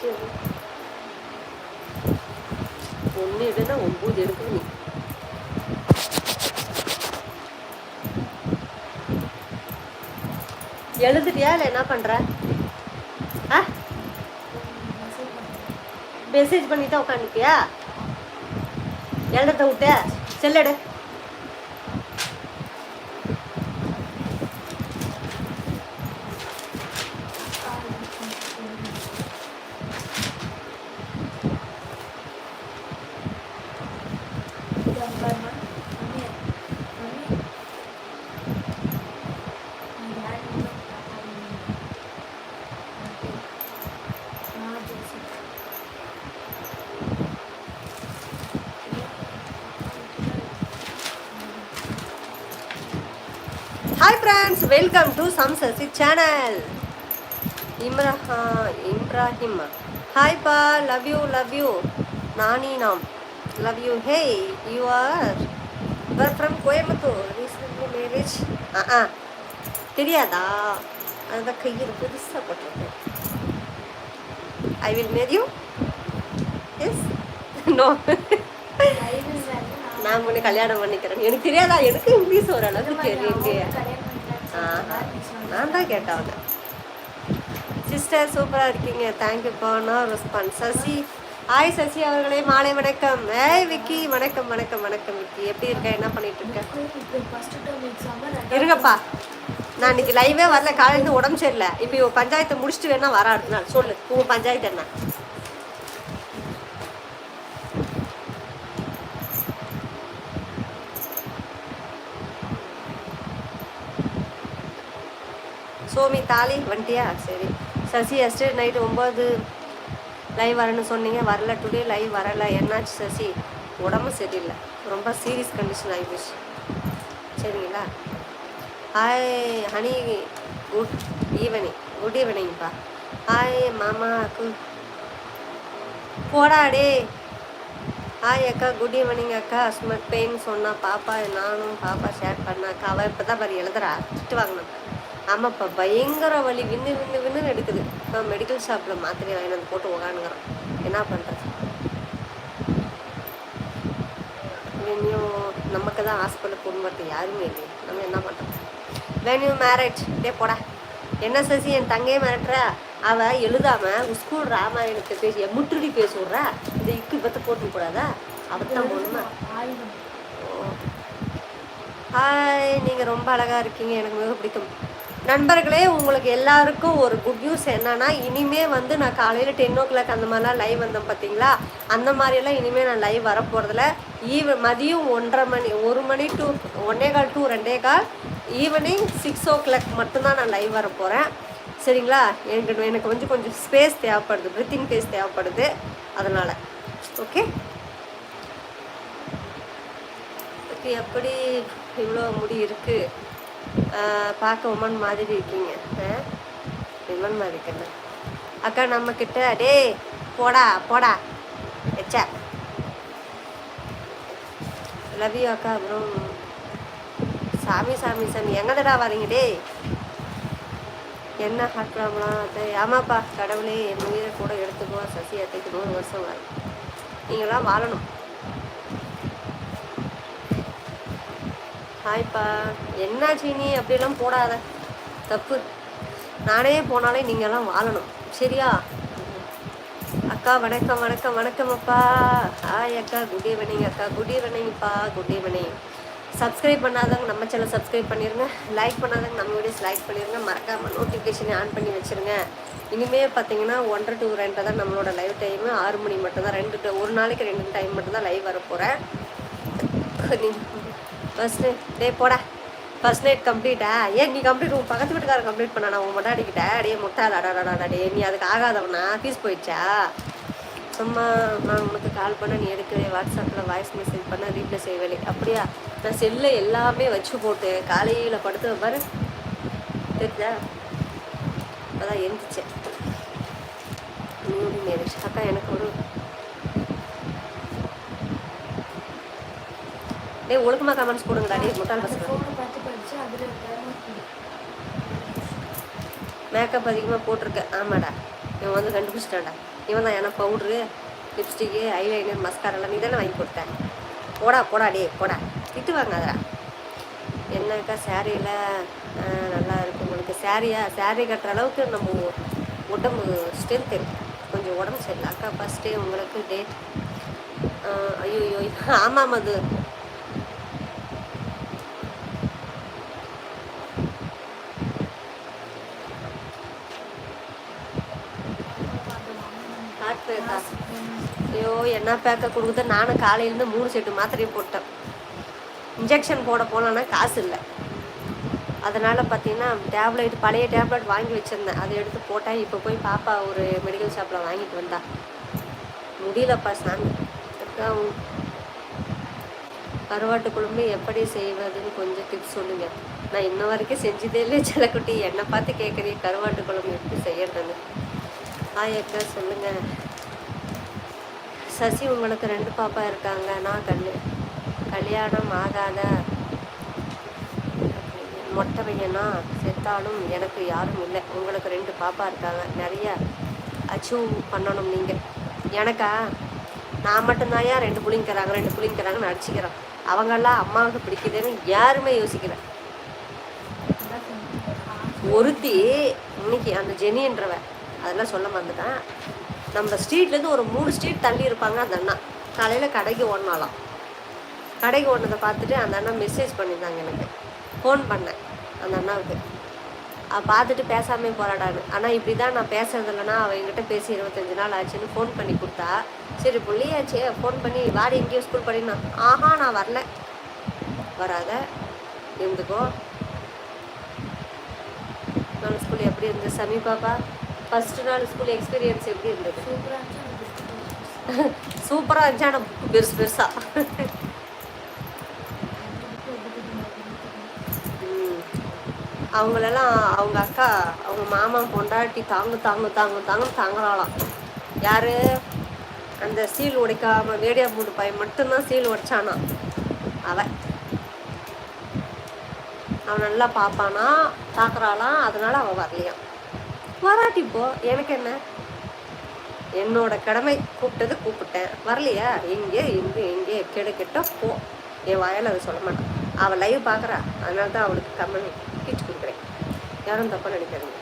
அந்த நைட்டு ஒன்று இல்லைன்னா ஒம்பது எடுக்கணும் நீ. எழுதுட்டியா இல்லை என்ன பண்ற? ஆ? மெசேஜ் பண்ணி தான் உட்காந்துப்பியா எழுத விட்ட செல்லடு. ஃப்ரெண்ட்ஸ் வெல்கம் டு சம் சசி சேனல் இம்ரஹா இப்ராஹிம் ஹாய் பா லவ் யூ லவ் யூ நானி நாம் love you hey you are where from Coimbatore recently marriage ஆ ஆ தெரியாதா? அதுதான் கையில் புதுசாக போட்டிருக்கேன். I will marry you yes no நான் உன்னை கல்யாணம் பண்ணிக்கிறேன். எனக்கு தெரியாதா? எனக்கு இங்கிலீஷ் ஓரளவுக்கு தெரியுது. ஆஹா. நான் தான் சிஸ்டர் சூப்பராக இருக்கீங்க. Thank you no response Sasi hi Sasi அவர்களே. மாலை வணக்கம். ஏய் விக்கி வணக்கம் வணக்கம் வணக்கம் விக்கி எப்படி இருக்க? என்ன பண்ணிட்டு இருக்க? இருங்கப்பா. நான் இன்னைக்கு லைவே வரல. காலையில உடம்பு சரியில்லை. இப்போ பஞ்சாயத்தை முடிச்சுட்டு வேணா வர அடுத்த நாள். சொல்லு. உங்கள் பஞ்சாயத்து என்ன? சோமி தாலி வந்துட்டியா சரி. சசி எஸ்டேட் நைட்டு ஒம்பது லைவ் வரேன்னு சொன்னீங்க. வரல. டுடே லைவ் வரல. என்னாச்சு சசி? உடம்பு சரியில்லை. ரொம்ப சீரியஸ் கண்டிஷன் ஆகிடுச்சு சரிங்களா? Hi honey good evening good ஈவினிங்ப்பா hi மாமா. அக்கு. போடா டே. ஹாய் அக்கா. குட் ஈவினிங் அக்கா. ஸ்மட் பெயின் சொன்னா பாப்பா நானும் பாப்பா ஷேர் பண்ணாக்கா அவள் இப்போ தான் பாரு எழுதுறா. திட்டு வாங்கினேன் ஆமாப்பா பயங்கர வலி வின்னு வின்னு வின்னு எடுக்குது. இப்போ மெடிக்கல் ஷாப்பில் மாத்திரை வாங்கி வந்து போட்டு உக்காந்துக்கிறோம் என்ன பண்ணுறது இனியும் நமக்கு தான் ஹாஸ்பிட்டல் கொண்டு வரது யாருமே இல்லையே. நம்ம என்ன பண்ணுறது வென் யூ மேரேஜ் டே போடா. என்ன சசி என் தங்கையே மிரட்டுற? அவ எழுதாம ஸ்கூல் ராமாயணத்தை பேசி முற்றுடி பேச விட்றா? இந்த இக்கு பத்த போட்டு கூடாதா? அவத்தான் போடணுமா ஹாய் நீங்கள் ரொம்ப அழகாக இருக்கீங்க. எனக்கு மிக பிடிக்கும். நண்பர்களே உங்களுக்கு எல்லாருக்கும் ஒரு குட் நியூஸ் என்னன்னா இனிமே வந்து நான் காலையில் டென் ஓ கிளாக் அந்த மாதிரிலாம் லைவ் வந்தேன் பார்த்தீங்களா அந்த மாதிரியெல்லாம் இனிமேல் நான் லைவ் வரப்போகிறதில்ல ஈவ மதியம் ஒன்றரை மணி ஒரு மணி டு ஒன்னே கால் டு ரெண்டே கால் ஈவினிங் சிக்ஸ் ஓ கிளாக் மட்டும்தான் நான் லைவ் வர போகிறேன் சரிங்களா? எனக்கு எனக்கு கொஞ்சம் கொஞ்சம் ஸ்பேஸ் தேவைப்படுது ப்ரித்திங் ஸ்பேஸ் தேவைப்படுது. அதனால் ஓகே ஓகே எப்படி இவ்வளோ முடி இருக்குது பார்க்க உமன் மாதிரி இருக்கீங்க. உமன் மாதிரி இருக்குல்ல அக்கா நம்ம கிட்ட டேய் போடா போடா. எச்சா. லவ் யூ அக்கா அப்புறம் சாமி சாமி சாமி. எங்கடா வரீங்க டேய்? என்ன ஹார்ட் ப்ராப்ளம் அது ஆமாப்பா கடவுளே என் உயிரை கூட எடுத்துக்குவோம் சசி எடுத்துக்கணும் ஒரு வருஷம் வரும் நீங்களாம் வாழணும். ஹாய்ப்பா என்ன நீ? அப்படிலாம் போடாத. தப்பு. நானே போனாலே நீங்கள்லாம் வாழணும். சரியா? அக்கா வணக்கம் வணக்கம் வணக்கம் அப்பா. ஹாய் அக்கா. குட் ஈவினிங் அக்கா. குட் ஈவினிங்ப்பா குட் ஈவினிங் சப்ஸ்கிரைப் பண்ணாதவங்க நம்ம சேனல் சப்ஸ்கிரைப் பண்ணிடுங்க லைக் பண்ணாதவங்க நம்ம வீடியோஸ் லைக் பண்ணிடுங்க மறக்காமல் நோட்டிஃபிகேஷனை ஆன் பண்ணி வச்சுருங்க. இனிமே பார்த்தீங்கன்னா ஒன்றரை டு ரெண்டு தான் நம்மளோட லைவ் டைமு ஆறு மணி மட்டும் தான் ரெண்டு ஒரு நாளைக்கு ரெண்டு டைம் மட்டும் தான் லைவ் வரப்போகிறேன் நீங்கள் ஃபர்ஸ்ட் டே போடா. ஃபர்ஸ்ட் நைட் கம்ப்ளீட்டா ஏன் நீ கம்ப்ளீட் உன் பக்கத்து வீட்டுக்காரர் கம்ப்ளீட் பண்ணா உன் முன்னாடிக்கிட்ட அடியே முட்டாளாடாடாடா டே நீ அதுக்கு ஆகாதவனா? ஃபீஸ் போயிடுச்சா? சும்மா நான் உனக்கு கால் பண்ண நீ எடுக்கவே வாட்ஸ்அப்பில் வாய்ஸ் மெசேஜ் பண்ண ரீப்ளை செய்வேலை. அப்படியா? நான் செல்லை எல்லாமே வச்சு போட்டு காலையில் படுத்து பாரு. தெரியுதா? அதான் எந்திரிச்சேன். அக்கா எனக்கு ஒரு டேய் ஒழுக்கமா கமெண்ட்ஸ் போடுங்கடா டேய் முட்டாள் பசங்க. மேக்கப் அதிகமாக போட்டிருக்கேன் ஆமாடா. இவன் வந்து கண்டுபிடிச்சிட்டான்டா. இவன் தான் ஏன்னா பவுட்ரு லிப்ஸ்டிக்கு ஐலைனர் மஸ்காரெல்லாம் நீ தானே வாங்கி கொடுத்தேன் போடா போடா டே போடா. திட்டு வாங்காதடா என்னக்கா சேரீயில் நல்லா இருக்கும் உங்களுக்கு. சாரியா சேரீ கட்டுற அளவுக்கு நம்ம உடம்பு ஸ்ட்ரென்த் இருக்கு. கொஞ்சம் உடம்பு சரியில்லை. அக்கா ஃபஸ்ட்டே உங்களுக்கு டேட் ஐயோ ஐயோ. ஆமாம் அது ஹார்ட் பேக்கா நான் பேக்கை கொடுக்குது நானும் காலையிலேருந்து மூணு செட்டு மாத்திரையும் போட்டேன். இன்ஜெக்ஷன் போட போனேன்னா காசு இல்லை. அதனால் பார்த்தீங்கன்னா டேப்லெட் பழைய டேப்லெட் வாங்கி வச்சுருந்தேன். அதை எடுத்து போட்டேன். இப்போ போய் பாப்பா ஒரு மெடிக்கல் ஷாப்பில் வாங்கிட்டு வந்தா. முடியலப்பா சாமி. கருவாட்டு குழம்பு எப்படி செய்வதுன்னு கொஞ்சம் டிப்ஸ் சொல்லுங்க. நான் இன்ன வரைக்கும் செஞ்சதே இல்லை சிலக்குட்டி என்னை பார்த்து கேட்குறீங்க கருவாட்டு குழம்பு எப்படி செய்யறதுன்னு. ஆ எக்கா சொல்லுங்கள் சசி உங்களுக்கு ரெண்டு பாப்பா இருக்காங்க. நான் கல் கல்யாணம் ஆகாத மொட்டை பையனா? செத்தாலும் எனக்கு யாரும் இல்லை. உங்களுக்கு ரெண்டு பாப்பா இருக்காங்க. நிறைய அச்சீவ் பண்ணணும் நீங்கள் எனக்கா? நான் மட்டும்தான் ஏன் ரெண்டு புள்ளிங்கிறாங்க ரெண்டு புள்ளிங்கிறாங்கன்னு அடிச்சுக்கிறேன் அவங்கெல்லாம் அம்மாவுக்கு பிடிக்குதுன்னு யாருமே யோசிக்கல. ஒருத்தி இன்னைக்கு அந்த ஜெனின்றவ அதெல்லாம் சொல்ல மறந்துட்டேன். நம்ம ஸ்ட்ரீட்லேருந்து ஒரு மூணு ஸ்ட்ரீட் தள்ளி இருப்பாங்க அந்த அண்ணா. காலையில் கடைக்கு ஓடினாலாம். கடைக்கு ஓடினதை பார்த்துட்டு அந்த அண்ணா மெசேஜ் பண்ணியிருந்தாங்க எனக்கு. ஃபோன் பண்ணேன் அந்த அண்ணாவுக்கு. பார்த்துட்டு பேசாமே போராடான்னு ஆனால் இப்படி தான் நான் பேசுறது இல்லைனா அவள் என்கிட்ட பேசி இருபத்தஞ்சு நாள் ஆச்சுன்னு ஃபோன் பண்ணி கொடுத்தா. சரி பிள்ளையாச்சே. ஃபோன் பண்ணி வாடி எங்கேயோ ஸ்கூல் படினா ஆஹா நான் வரல. வராத. இருந்துக்கோ. நாள் ஸ்கூல் எப்படி இருந்து சமீபாப்பா ஃபர்ஸ்ட் நாள் ஸ்கூல் எக்ஸ்பீரியன்ஸ் எப்படி இருந்தது? சூப்பராக இருந்துச்சு. ஆனால் புக்கு பெருசு பெருசாக. அவங்களெல்லாம் அவங்க அக்கா அவங்க மாமா பொண்டாட்டி தாங்கு தாங்கு தாங்கு தாங்கு தாங்குறாளாம். யாரு? அந்த சீல் உடைக்காம வேடியா மூடு பையன் மட்டும்தான் சீல் உடைச்சானா? அவன் அவன் நல்லா பார்ப்பானா? பார்க்குறாளாம் அதனால அவன் வரலையாம். வராட்டி போ எனக்கு என்ன? என்னோட கடமை கூப்பிட்டது கூப்பிட்டேன். வரலையா? எங்கே எங்கே எங்கே கெட கெட்ட போ. என் வாயால் அதை சொல்ல மாட்டான் அவள் லைவ் பார்க்குறா அதனால தான் அவளுக்கு கம்மி டீச் கொடுக்குறேன். யாரும் தப்பாக நினைக்காதீங்க.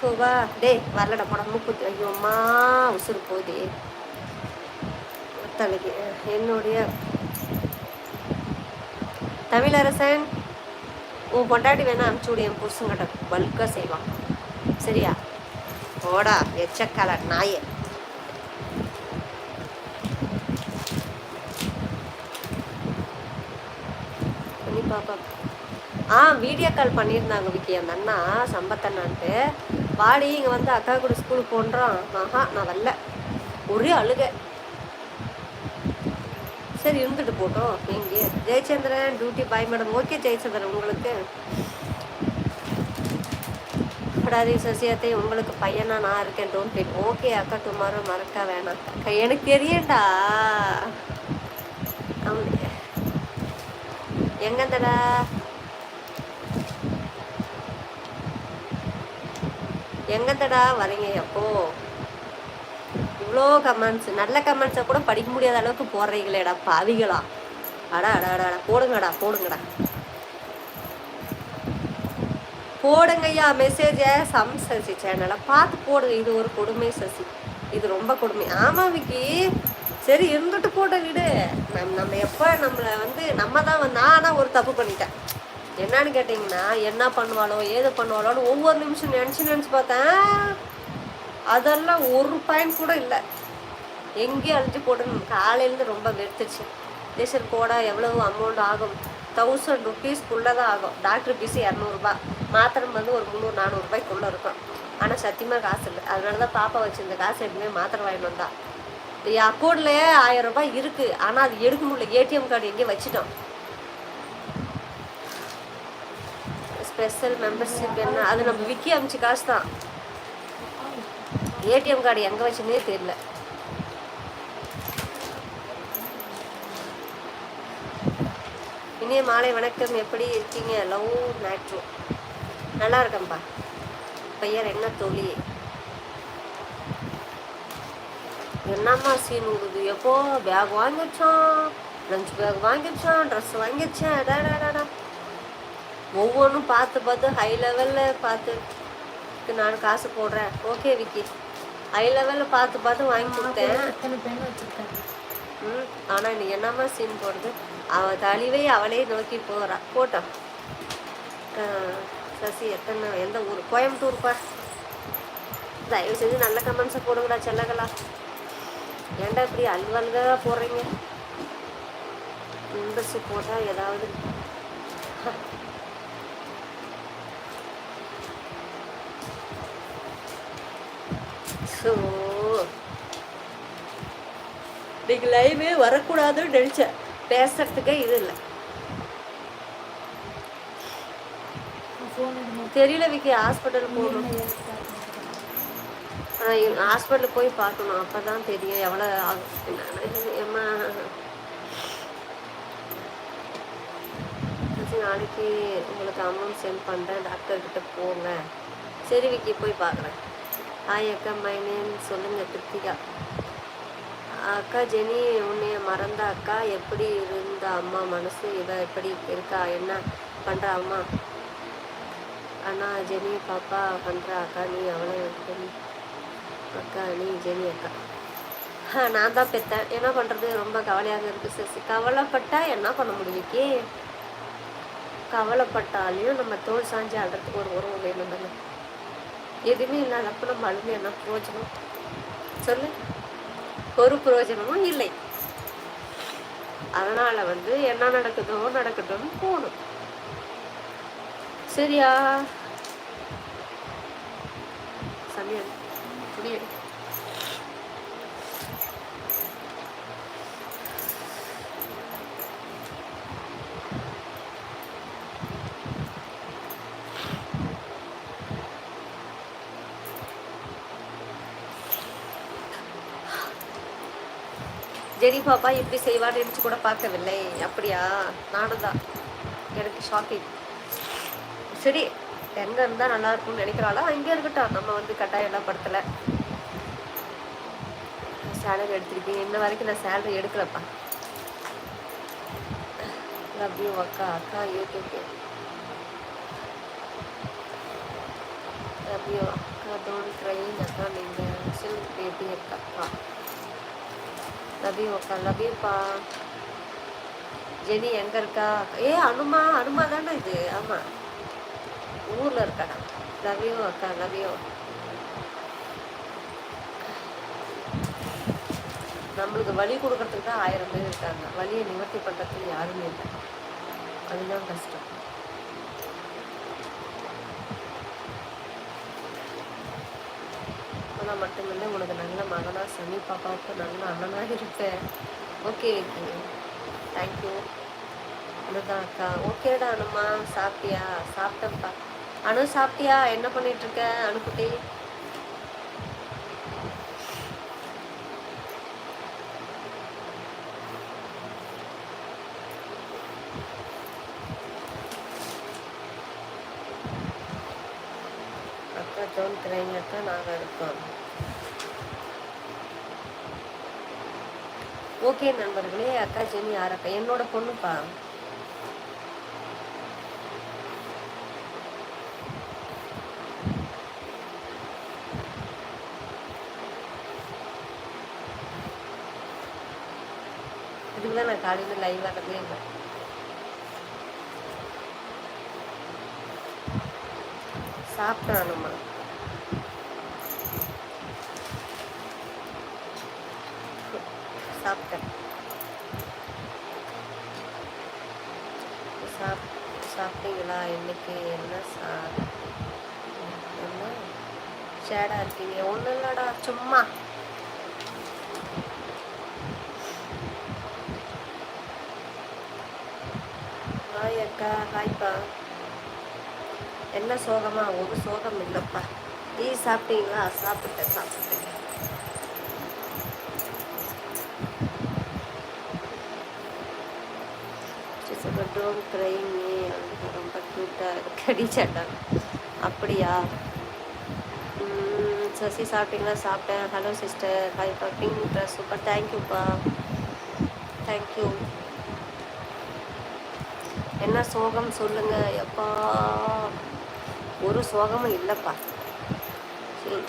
சோவா டேய் வரலடா போட. மூக்குத்தி. ஐயோம்மா உசுறு போதே தலைக்கு என்னுடைய தமிழரசன். உன் பொண்டாட்டி வேணா அனுப்பிச்சு விடு என் புருஷங்கிட்ட பல்காக செய்வான் சரியா? போடா எச்சக்கால நாயே. பாப்பா. ஆ வீடியோ கால் பண்ணியிருந்தாங்க விக்கி அந்த அண்ணா சம்பத்தண்ணான்ட்டு வாடி இங்கே வந்து அக்கா கூட ஸ்கூலுக்கு போன்றான் ஆஹா நான் வரல. ஒரே அழுகை. சரி இருந்துட்டு போட்டோம் இங்கே Jayachandran duty bye madam okay Jayachandran உங்களுக்கு. படாரி சசியத்தை உங்களுக்கு பையனா நான் இருக்கேன் டோன்ட் பிக் ஓகே அக்கா டுமாரோ மறக்க வேணாம். அக்கா எனக்கு தெரியண்டா அவன் எங்கந்தடா? எங்கந்தடா வரீங்க எப்போ இவ்வளோ கமெண்ட்ஸ் நல்ல கமெண்ட்ஸை கூட படிக்க முடியாத அளவுக்கு போடுறீங்களேடா பாவிகளா. அடா அடா அடா அடா. போடுங்கடா போடுங்கடா. போடுங்கய்யா மெசேஜை சம் சசி சேனலை பார்த்து போடுங்க. இது ஒரு கொடுமை சசி. இது ரொம்ப கொடுமை. ஆமாம் விக்கி. சரி இருந்துட்டு போட்ட விடு. நம் நம்ம எப்போ நம்மளை வந்து நம்ம தான் வந்து ஆனால் ஒரு தப்பு பண்ணிட்டேன். என்னன்னு கேட்டிங்கன்னா என்ன பண்ணுவாளோ ஏது பண்ணுவாளோன்னு ஒவ்வொரு நிமிஷம் நினச்சி நினச்சி பார்த்தேன். அதெல்லாம் ஒரு பாயிண்ட் கூட இல்லை. எங்கேயும் அழிஞ்சு போடணும் காலையிலேருந்து ரொம்ப வெறுத்துச்சு டீசல் போட எவ்வளவு அமௌண்ட் ஆகும்? தௌசண்ட் ருபீஸ்க்குள்ளே தான் ஆகும். டாக்டர் பீஸ் இரநூறுபா மாத்திரை வந்து ஒரு முந்நூறு நானூறுபாய்க்குள்ளே இருக்கும். ஆனால் சத்தியமாக காசு இல்லை. அதனால தான் பாப்பா வச்சுருந்த காசு எப்பவுமே மாத்திரை வாங்கிட்டு வந்தா. என் அக்கௌண்ட்லேயே ஆயிரம் ரூபாய் இருக்குது ஆனால் அது எடுக்க முடியல. ஏடிஎம் கார்டு எங்கேயும் வச்சுட்டோம். ஸ்பெஷல் மெம்பர்ஷிப் என்ன? அது நம்ம விக்கி அமிச்சு காசு தான் ஏடிஎம் கார்டு எங்கே வச்சுன்னே தெரியல. இனிய மாலை வணக்கம். எப்படி இருக்கீங்க? லவ் மேட்ரு நல்லா இருக்கேன்ப்பா. பெயர் என்ன தோழி? என்னம்மா சீன் உடுது எப்போ? பேக் வாங்கிச்சோம் லஞ்ச் பேக் வாங்கிச்சோம் ட்ரெஸ் வாங்கிடுச்சேன் அடாடாடாடா ஒவ்வொன்றும் பார்த்து பார்த்து ஹை லெவலில் பார்த்து. நான் காசு போடுறேன். ஓகே விக்கி. ஹை லெவலில் பார்த்து பார்த்து வாங்கி கொடுத்தேன். ம் ஆனால் நீ என்னம்மா சீன் போடுது? அவள் தழிவை அவளே நோக்கி போகிறா போட்டோம் சசி எத்தனை எந்த ஊர்? கோயம்புத்தூர்ப்பா? தயவு செஞ்சு நல்ல கமெண்ட்ஸை போடுங்கடா செல்லகளா ஏன்டா இப்படி அல்வல்கா போடுறீங்க? இன்ட்ரெஸ்ட் போட்டால் ஏதாவது. ஸோ இன்னைக்கு லைவே வரக்கூடாதுன்னு நினச்சேன். பேசுறதுக்கே இது இல்லை. தெரியல விக்கி ஹாஸ்பிட்டல் போகணும். ஹாஸ்பிட்டல் போய் பார்க்கணும். அப்போ தான் தெரியும் எவ்வளோ ஆகும். எம்மா நாளைக்கு உங்களுக்கு அமௌண்ட் சென்ட் பண்ணுறேன் டாக்டர்கிட்ட போங்க. சரி விக்கி போய் பார்க்குறேன். ஹாய் அக்கா. மை நேம் சொல்லுங்கள் கிருத்திகா. அக்கா ஜெனி உன்னைய மறந்த அக்கா. எப்படி இருந்த அம்மா மனசு? இவ எப்படி இருக்கா? என்ன பண்ணுறா அம்மா? அண்ணா ஜெனி பாப்பா பண்ணுற அக்கா. நீ அவ்வளோ எப்படி? அக்கா நீ ஜெனி அக்கா. நான் தான் பெத்தேன். என்ன பண்ணுறது ரொம்ப கவலையாக இருக்குது சிசி கவலைப்பட்டால் என்ன பண்ண முடியுக்கே கவலைப்பட்டாலையும் நம்ம தோல் சாஞ்சு அழுறதுக்கு ஒரு உறவு வேணும் தானே? எதுவுமே இல்லாதப்ப நம்ம அழுது என்ன பிரயோஜனம் சொல்லு. ஒரு பிரயோஜனமும் இல்லை. அதனால வந்து என்ன நடக்குதோ நடக்கட்டும்னு போகணும். சரியா? சமையல் புரியல ஜெரி பாப்பா இப்படி செய்வான்னு நினைச்சு கூட பார்க்கவில்லை. அப்படியா? நானும் தான் எனக்கு ஷாக்கிங் சரி எங்க இருந்தா நல்லா இருக்கும்னு நினைக்கிறாளோ? அங்கே இருக்கட்டும். நம்ம வந்து கட்டாயம் எல்லாம் படுத்தல. சேலரி எடுத்திருக்கீங்க இன்ன வரைக்கும் நான் சேலரி எடுக்கலப்பா. லவ் யூ அக்கா. அக்கா யூடியூப் லவ் யூ அக்கா. டோன்ட் ட்ரைங் அக்கா. நீங்கள் சில் பேபி அக்கா. லவ் யூ அக்கா லவ் யூப்பா ஜெனி எங்க இருக்கா? ஏ அனுமா அனுமா தானே இது? ஆமா. ஊர்ல இருக்காடா லவ் யூ அக்கா லவ் யூ நம்மளுக்கு வழி கொடுக்கறதுக்கு தான் ஆயிரம் பேர் இருக்காங்க. வழியை நிவர்த்தி பண்ணுறதுக்கு யாருமே இல்லை. அதுதான் கஷ்டம். வந்து உனக்கு நல்ல மகனாக சனி பாப்பாவுக்கு நல்ல அண்ணனாக இருப்பேன். ஓகே தேங்க்யூ அனுதான் அக்கா. ஓகேடா அனுமா. சாப்பிட்டியா? சாப்பிட்டேன்ப்பா. அனு சாப்பிட்டியா? என்ன பண்ணிட்டு இருக்க அனுக்குட்டி அக்கா டோன் அக்கா. நாங்கள் இருக்கோம். ஓகே நண்பர்களே அக்கா ஜெனி யார் என்னோட பொண்ணுப்பா. இதுக்கு தான் நான் காலையில் லைவ் ஆனதே இல்லை சாப்பிட்டானுமா நம்ம சாப்பிட்டேன் சாப் சாப்பிட்டீங்களா இன்றைக்கி என்ன சா என்ன? ஷேடாக இருக்கீங்க. ஒன்றும் இல்லைடா சும்மா. ஹாய் அக்கா ஹாய்ப்பா. என்ன சோகமா? ஒரு சோகம் இல்லைப்பா. டீ சாப்பிட்டீங்களா? சாப்பிட்டேன் சாப்பிட்டேன். Don't cry me க்யூட்டாக கடி சட்டம் அப்படியா சசி சாப்பிட்டீங்களா? சாப்பிட்டேன். Hello sister. ஹாய்ப்பா pink super. தேங்க்யூப்பா தேங்க்யூ என்ன சோகம்? சொல்லுங்க. எப்பா? ஒரு சோகமும் இல்லைப்பா. சரி.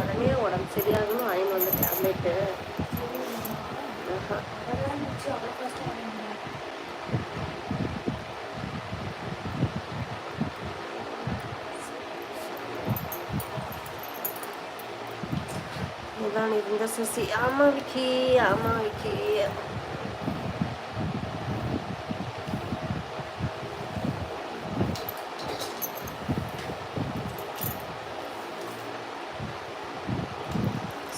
உடனே உடம்பு சரியாகணும் வாங்கிட்டு வந்து டேப்லெட்டு அதெல்லாம் முடிச்சு அவ்வளோ கஷ்டம் இந்த சசி ஆமா விக்கி ஆமா விக்கி.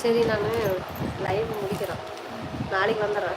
சரி நான் லைவ் முடிக்கிறேன். நாளைக்கு வந்துடுறேன்.